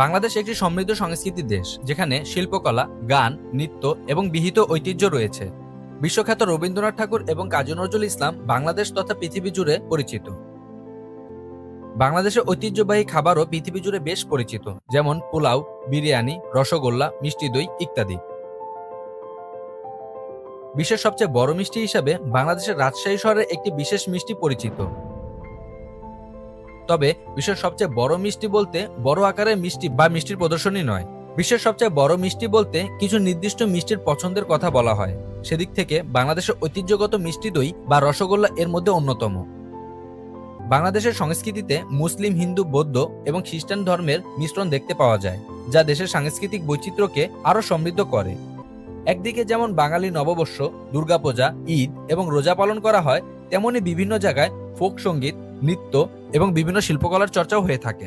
বাংলাদেশ একটি সমৃদ্ধ সংস্কৃতির দেশ, যেখানে শিল্পকলা, গান, নৃত্য এবং বিহিত ঐতিহ্য রয়েছে। বিশ্বখ্যাত রবীন্দ্রনাথ ঠাকুর এবং কাজী নজরুল ইসলাম বাংলাদেশ তথা পৃথিবী জুড়ে পরিচিত। বাংলাদেশের ঐতিহ্যবাহী খাবারও পৃথিবী জুড়ে বেশ পরিচিত, যেমন পোলাও, বিরিয়ানি, রসগোল্লা, মিষ্টি দই ইত্যাদি। বিশ্বের সবচেয়ে বড় মিষ্টি হিসাবে বাংলাদেশের রাজশাহী শহরের একটি বিশেষ মিষ্টি পরিচিত। তবে বিশ্বের সবচেয়ে বড় মিষ্টি বলতে বড় আকারের মিষ্টি বা মিষ্টির প্রদর্শনী নয়। বিশ্বের সবচেয়ে বড় মিষ্টি বলতে কিছু নির্দিষ্ট মিষ্টির পছন্দের কথা বলা হয়। সেদিক থেকে বাংলাদেশের ঐতিহ্যগত মিষ্টি দই বা রসগোল্লা এর মধ্যে অন্যতম। বাংলাদেশের সংস্কৃতিতে মুসলিম, হিন্দু, বৌদ্ধ এবং খ্রিস্টান ধর্মের মিশ্রণ দেখতে পাওয়া যায়, যা দেশের সাংস্কৃতিক বৈচিত্র্যকে আরও সমৃদ্ধ করে। একদিকে যেমন বাঙালি নববর্ষ, দুর্গাপূজা, ঈদ এবং রোজা পালন করা হয়, তেমনি বিভিন্ন জায়গায় ফোক সংগীত, নৃত্য এবং বিভিন্ন শিল্পকলার চর্চাও হয়ে থাকে।